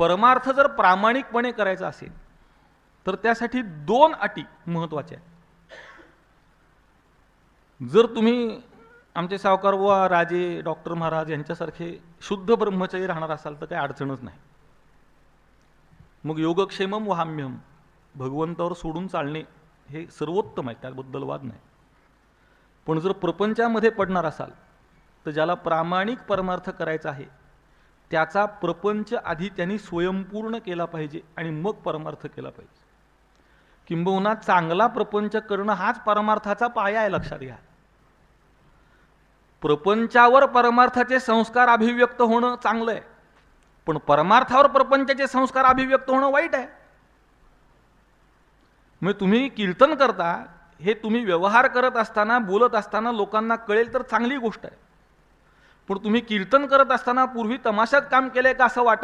परमार्थ जर प्रामाणिकपणे करायचा असेल तर त्यासाठी दोन अटी महत्त्वाच्या आहेत. जर तुम्ही आमचे सावकार बुवा राजे डॉक्टर महाराज यांच्यासारखे शुद्ध ब्रह्मचारी राहणार असाल तर काही अडचणच नाही. मग योगक्षेमम वाम्यम भगवंतावर सोडून चालणे हे सर्वोत्तम आहे त्याबद्दल वाद नाही. पण जर प्रपंचामध्ये पडणार असाल तर ज्याला प्रामाणिक परमार्थ करायचा आहे त्याचा प्रपंच आधी त्यांनी स्वयंपूर्ण केला पाहिजे आणि मग परमार्थ केला पाहिजे. किंबहुना चांगला प्रपंच करणं हाच परमार्थाचा पाया आहे लक्षात घ्या. प्रपंचावर परमार्थाचे संस्कार अभिव्यक्त होणं चांगलं आहे पण परमार्थावर प्रपंचाचे संस्कार अभिव्यक्त होणं वाईट आहे. मग तुम्ही कीर्तन करता हे तुम्ही व्यवहार करत असताना बोलत असताना लोकांना कळेल तर चांगली गोष्ट आहे. पण तुम्ही कीर्तन करत असताना पूर्वी तमाशात काम केलंय का असं वाटा